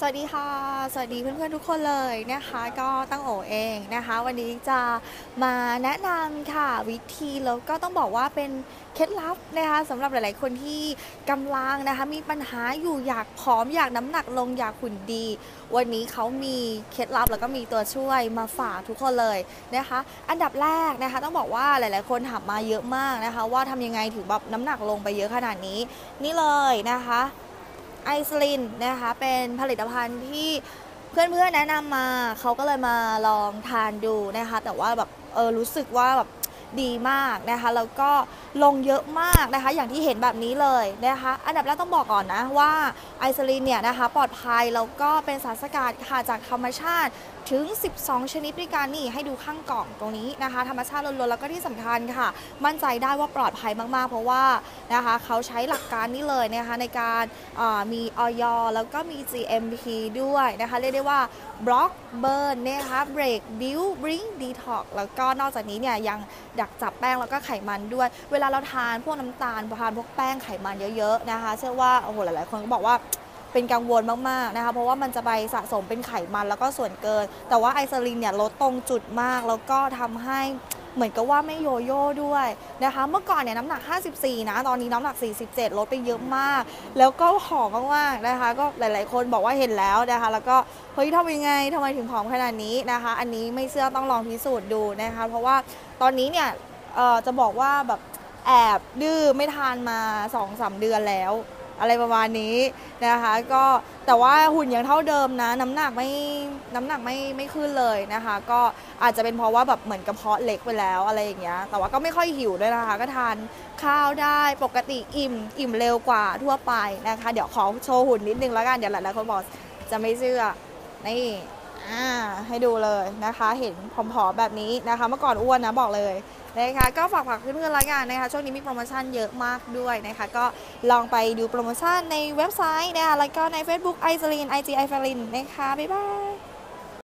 สวัสดีค่ะ สวัสดีเพื่อนๆทุกคนเลยนะคะ ก็ตั้งโอเองนะคะ วันนี้จะมาแนะนำค่ะวิธีแล้วก็ต้องบอกว่าเป็นเคล็ดลับนะคะสำหรับหลายๆคนที่กำลังนะคะ มีปัญหาอยู่อยากผอมอยากน้ำหนักลงอยากหุ่นดี วันนี้เขามีเคล็ดลับแล้วก็มีตัวช่วยมาฝากทุกคนเลยนะคะ อันดับแรกนะคะต้องบอกว่าหลายๆคนถามมาเยอะมากนะคะ ว่าทำยังไงถึงแบบน้ำหนักลงไปเยอะขนาดนี้ นี่เลยนะคะ ไอซ์ลินนะคะเป็นผลิตภัณฑ์ที่เพื่อนๆแนะนำมาเขาก็เลยมาลองทานดูนะคะแต่ว่าแบบเออรู้สึกว่าแบบ ดีมากนะคะแล้วก็ลงเยอะมากนะคะอย่างที่เห็นแบบนี้เลยนะคะอันดับแรกต้องบอกก่อนนะว่าไอซ์ลินเนี่ยนะคะปลอดภัยแล้วก็เป็นสารสกัดค่ะจากธรรมชาติถึง 12 ชนิดด้วยกันนี่ให้ดูข้างกล่องตรงนี้นะคะ ธรรมชาติล้วนๆแล้วก็ที่สำคัญค่ะ มั่นใจได้ว่าปลอดภัยมากๆ เพราะว่านะคะเขาใช้หลักการนี้เลยนะคะในการมีออยแล้วก็มี GMP ด้วยนะคะเรียกได้ว่าบล็อกเบิร์นนะคะเบรกบิวบริงดีท็อกแล้วก็นอกจากนี้เนี่ยยังดักจับแป้งแล้วก็ไขมันด้วย เวลาเราทานพวกน้ำตาลทานพวกแป้งไขมันเยอะๆนะคะ เชื่อว่าโอ้โหหลายๆ คนก็บอกว่าเป็นกังวลมากๆนะคะ เพราะว่ามันจะไปสะสมเป็นไขมันแล้วก็ส่วนเกิน แต่ว่าไอซ์ลินเนี่ยลดตรงจุดมากแล้วก็ทำให้ เหมือนกับว่าไม่โยโย่ด้วยนะคะ เมื่อก่อนเนี่ยน้ำหนัก 54 นะ ตอนนี้น้ำหนัก 47 ลดไปเยอะมาก แล้วก็ผอมมากๆนะคะ ก็หลายๆ คนบอกว่าเห็นแล้วนะคะ แล้วก็เฮ้ยทำยังไงทำไมถึงผอมขนาดนี้นะคะ อันนี้ไม่เชื่อต้องลองพิสูจน์ดูนะคะ เพราะว่าตอนนี้เนี่ยเอ่อจะบอกว่าแบบแอบดื้อไม่ทานมา 2-3 เดือนแล้ว อะไรประมาณนี้นะคะก็แต่ว่าหุ่นยังเท่าเดิมนะ น้ำหนักไม่น้ำหนักไม่ไม่ขึ้นเลยนะคะ ก็อาจจะเป็นเพราะว่าแบบเหมือนกระเพาะเล็กไปแล้วอะไรอย่างเงี้ยแต่ว่าก็ไม่ค่อยหิวด้วยนะคะ ก็ทานข้าวได้ปกติอิ่ม อิ่มเร็วกว่าทั่วไปนะคะ เดี๋ยวขอโชว์หุ่นนิดนึงแล้วกันเดี๋ยวหลายๆคนบอกจะไม่เชื่อนี่ อ่าให้ดูเลยนะคะ เห็นผอมๆแบบนี้นะคะ เมื่อก่อนอ้วนนะบอกเลยนะคะก็ฝากฝากเพื่อนๆละกันนะคะ ช่วงนี้มีโปรโมชั่นเยอะมากด้วยนะคะ ก็ลองไปดูโปรโมชั่นในเว็บไซต์นะคะแล้วก็ใน Facebook ไอซ l ลิน IG ไอฟลินนะคะ บ๊ายบาย